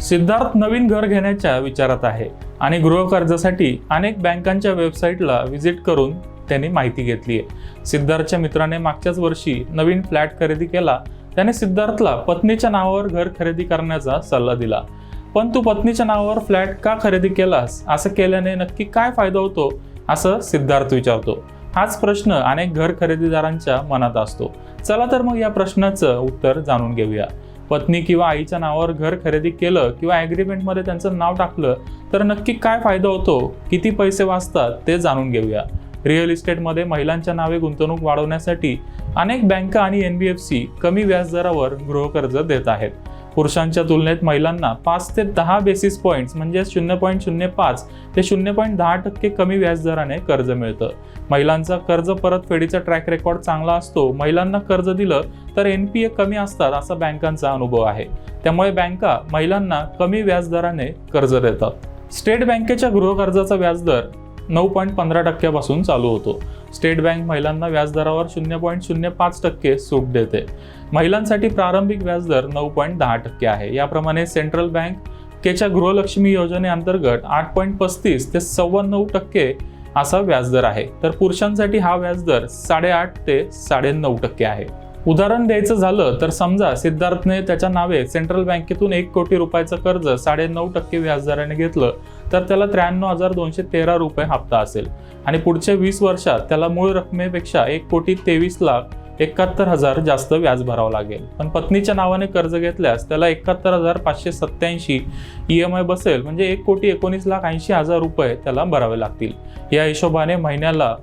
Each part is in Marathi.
सिद्धार्थ नवीन घर घेण्याच्या विचारात आहे आणि गृहकर्जासाठी अनेक बँकांच्या वेबसाईटला व्हिजिट करून त्यांनी माहिती घेतली आहे. सिद्धार्थच्या मित्राने मागच्याच वर्षी नवीन फ्लॅट खरेदी केला. त्याने सिद्धार्थला पत्नीच्या नावावर घर खरेदी करण्याचा सल्ला दिला. पण तू पत्नीच्या नावावर फ्लॅट का खरेदी केलास? असं केल्याने नक्की काय फायदा होतो? असं सिद्धार्थ विचारतो. हाच प्रश्न अनेक घर खरेदीदारांच्या मनात असतो. चला तर मग या प्रश्नाचं उत्तर जाणून घेऊया. पत्नी किंवा आईच्या नावावर घर खरेदी केलं किंवा ॲग्रीमेंटमध्ये त्यांचं नाव टाकलं तर नक्की काय फायदा होतो? किती पैसे वाचतात? ते जाणून घेऊया. रिअल इस्टेटमध्ये महिलांच्या नावे गुंतवणूक वाढवण्यासाठी अनेक बँका आणि एन बी एफ सी कमी व्याजदरावर गृहकर्ज देत आहेत. पुरुषांच्या तुलनेत महिलांना पाच ते दहा बेसिस पॉईंट्स म्हणजे शून्य पॉईंट शून्य पाच ते शून्य पॉईंट दहा टक्के कमी व्याजदराने कर्ज मिळतं. महिलांचा कर्ज परतफेडीचा ट्रॅक रेकॉर्ड चांगला असतो. महिलांना कर्ज दिलं तर एन पी ए कमी असतात असा बँकांचा अनुभव आहे. त्यामुळे बँका महिलांना कमी व्याजदराने कर्ज देतात. स्टेट बँकेच्या गृहकर्जाचा व्याजदर नऊ पॉईंट पंधरा टक्क्यापासून चालू होतो. स्टेट बँक महिलांना व्याजदरावर शून्य पॉईंट शून्य पाच टक्के सूट देते. महिलांसाठी प्रारंभिक व्याजदर नऊ पॉईंट दहा टक्के आहे. याप्रमाणे सेंट्रल बँकेच्या गृहलक्ष्मी योजनेअंतर्गत आठ पॉईंट पस्तीस ते सव्वा नऊ टक्के असा व्याजदर आहे. तर पुरुषांसाठी हा व्याजदर साडेआठ ते साडेनऊ टक्के आहे. उदाहरण द्यायचं झालं तर समजा सिद्धार्थने त्याच्या नावे सेंट्रल बँकेतून एक कोटी रुपयाचं कर्ज साडेनऊ टक्के व्याजदराने घेतलं. तर त्याला त्र्याण्णव हजार दोनशे तेरा रुपये हप्ता असेल. आणि पुढच्या वीस वर्षात त्याला मूळ रकमेपेक्षा एक कोटी तेवीस लाख एकाहत्तर हजार जास्त व्याज भरावं लागेल. पण पत्नीच्या नावाने कर्ज घेतल्यास त्याला एकाहत्तर हजार पाचशे सत्याऐंशी ई एम आय बसेल म्हणजे एक कोटी एकोणीस लाख ऐंशी हजार रुपये त्याला भरावे लागतील. या हिशोबाने महिन्याला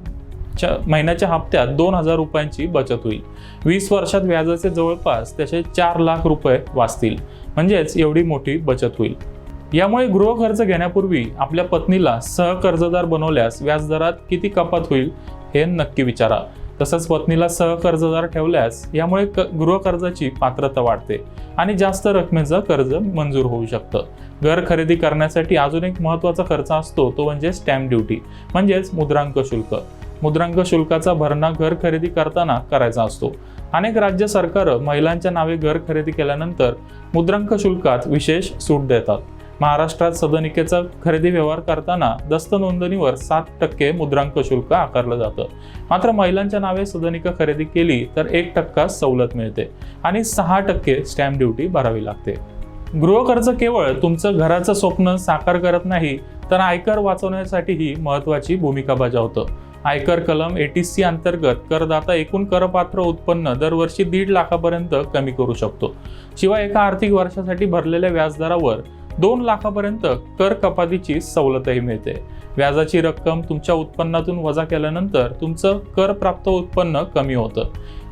च्या- महिन्याच्या हप्त्यात दोन हजार रुपयांची बचत होईल. वीस वर्षात व्याजाचे जवळपास त्याचे चार लाख रुपये वाचतील. म्हणजेच एवढी मोठी बचत होईल. यामुळे गृहकर्ज घेण्यापूर्वी आपल्या पत्नीला सहकर्जदार बनवल्यास व्याजदरात किती कपात होईल हे नक्की विचारा. तसंच पत्नीला सहकर्जदार ठेवल्यास यामुळे क गृहकर्जाची पात्रता वाढते आणि जास्त रकमेचं कर्ज मंजूर होऊ शकतं. घर खरेदी करण्यासाठी अजून एक महत्त्वाचा खर्च असतो तो म्हणजे स्टॅम्प ड्युटी म्हणजेच मुद्रांक शुल्क. मुद्रांक शुल्काचा भरणा घर खरेदी करताना करायचा असतो. अनेक राज्य सरकारं महिलांच्या नावे घर खरेदी केल्यानंतर मुद्रांक शुल्कात विशेष सूट देतात. महाराष्ट्रात सदनिकेचा खरेदी व्यवहार करताना दस्त नोंदणीवर सात टक्के मुद्रांक शुल्क आकारलं जातं. मात्र महिलांच्या नावे सदनिका खरेदी केली तर एक टक्का सवलत मिळते आणि सहा टक्के स्टॅम्प ड्युटी भरावी लागते. गृहकर्ज केवळ तुमचं घराचं स्वप्न साकार करत नाही तर आयकर वाचवण्यासाठीही महत्त्वाची भूमिका बजावतं. आयकर कलम एटी सी अंतर्गत करदाता एकूण करपात्र उत्पन्न दरवर्षी दीड लाखापर्यंत कमी करू शकतो. शिवाय एका आर्थिक वर्षासाठी भरलेल्या व्याजदरावर दोन लाखापर्यंत कर कपातीची सवलतही मिळते. व्याजाची रक्कम तुमच्या उत्पन्नातून वजा केल्यानंतर तुमचं कर प्राप्त उत्पन्न कमी होतं.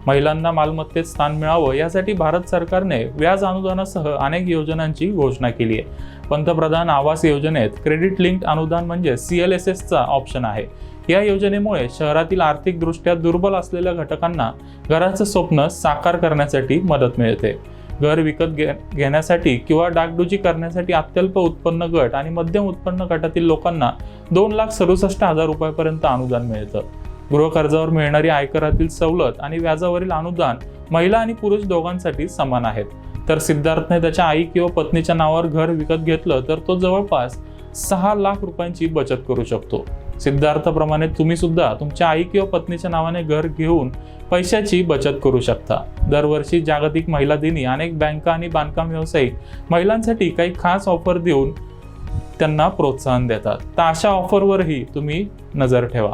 महिलांना मालमत्तेत स्थान मिळावं यासाठी भारत सरकारने व्याज अनुदानासह अनेक योजनांची घोषणा केली आहे. पंतप्रधान आवास योजनेत क्रेडिट लिंक्ड अनुदान म्हणजे सी एल एस एसचा ऑप्शन आहे. या योजनेमुळे शहरातील आर्थिकदृष्ट्या दुर्बल असलेल्या घटकांना घराचं स्वप्न साकार करण्यासाठी मदत मिळते. घर विकत घे घेण्यासाठी किंवा डागडुजी करण्यासाठी अत्यल्प उत्पन्न गट आणि मध्यम उत्पन्न गटातील लोकांना दोन लाख सदुसष्ट हजार रुपयापर्यंत अनुदान मिळतं. गृहकर्जावर मिळणारी आयकरातील सवलत आणि व्याजावरील अनुदान महिला आणि पुरुष दोघांसाठी समान आहेत. तर सिद्धार्थने त्याच्या आई किंवा पत्नीच्या नावावर घर विकत घेतलं तर तो जवळपास सहा लाख रुपयांची बचत करू शकतो. सिद्धार्थप्रमाणे तुम्ही सुद्धा तुमच्या आई किंवा पत्नीच्या नावाने घर घेऊन पैशाची बचत करू शकता. दरवर्षी जागतिक महिला दिनी अनेक बँका आणि बांधकाम व्यावसायिक महिलांसाठी काही खास ऑफर देऊन त्यांना प्रोत्साहन देतात. तर अशा ऑफरवरही तुम्ही नजर ठेवा.